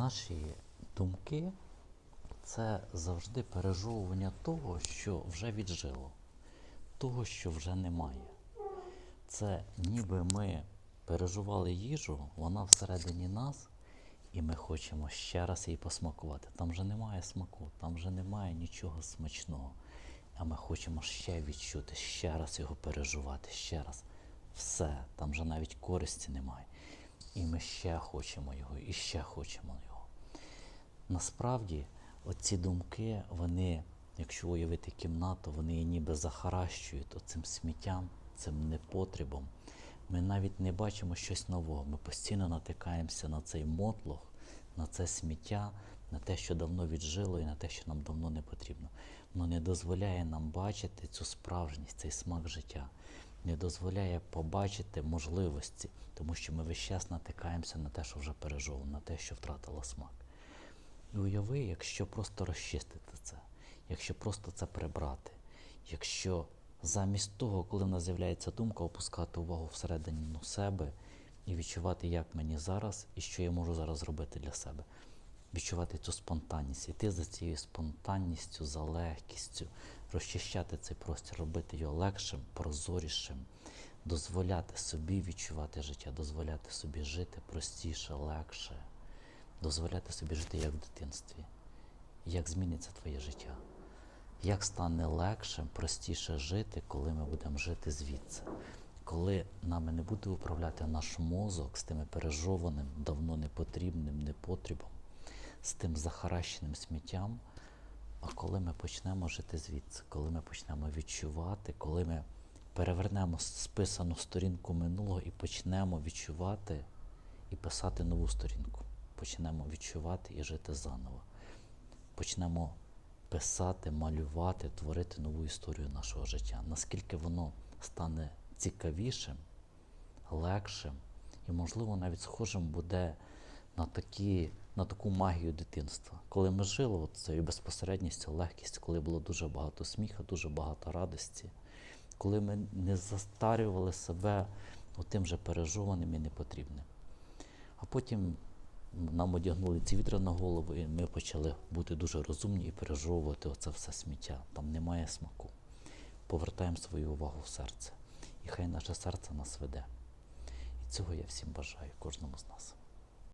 Наші думки це завжди пережовування того, що вже віджило, того, що вже немає. Це ніби ми переживали їжу, вона всередині нас, і ми хочемо ще раз її посмакувати. Там вже немає смаку, там вже немає нічого смачного. А ми хочемо ще відчути, ще раз його переживати, ще раз. Все, там вже навіть користі немає. І ми ще хочемо його, і ще хочемо його. Насправді, оці думки, вони, якщо уявити кімнату, вони її ніби захаращують оцим сміттям, цим непотребом. Ми навіть не бачимо щось нового. Ми постійно натикаємося на цей мотлох, на це сміття, на те, що давно віджило, і на те, що нам давно не потрібно. Воно не дозволяє нам бачити цю справжність, цей смак життя, не дозволяє побачити можливості, тому що ми весь час натикаємося на те, що вже пережовано, на те, що втратило смак. І уяви, якщо просто розчистити це, якщо просто це прибрати, якщо замість того, коли в нас з'являється думка, опускати увагу всередині ну, себе і відчувати, як мені зараз і що я можу зараз зробити для себе. Відчувати цю спонтанність, йти за цією спонтанністю, за легкістю, розчищати цей простір, робити його легшим, прозорішим, дозволяти собі відчувати життя, дозволяти собі жити простіше, легше, дозволяти собі жити як в дитинстві. Як зміниться твоє життя? Як стане легшим, простіше жити, коли ми будемо жити звідси? Коли нами не буде управляти наш мозок з тими пережованим, давно непотрібним непотрібом, з тим захаращеним сміттям, а коли ми почнемо жити звідси, коли ми почнемо відчувати, коли ми перевернемо списану сторінку минулого і почнемо відчувати і писати нову сторінку, почнемо відчувати і жити заново, почнемо писати, малювати, творити нову історію нашого життя. Наскільки воно стане цікавішим, легшим і, можливо, навіть схожим буде на, такі, на таку магію дитинства. Коли ми жили от цією безпосередністю, легкістю, коли було дуже багато сміху, дуже багато радості, коли ми не застарювали себе тим же пережованим і непотрібним. А потім нам одягнули ці вітри на голову, і ми почали бути дуже розумні і пережовувати оце все сміття. Там немає смаку. Повертаємо свою увагу в серце. І хай наше серце нас веде. І цього я всім бажаю, кожному з нас.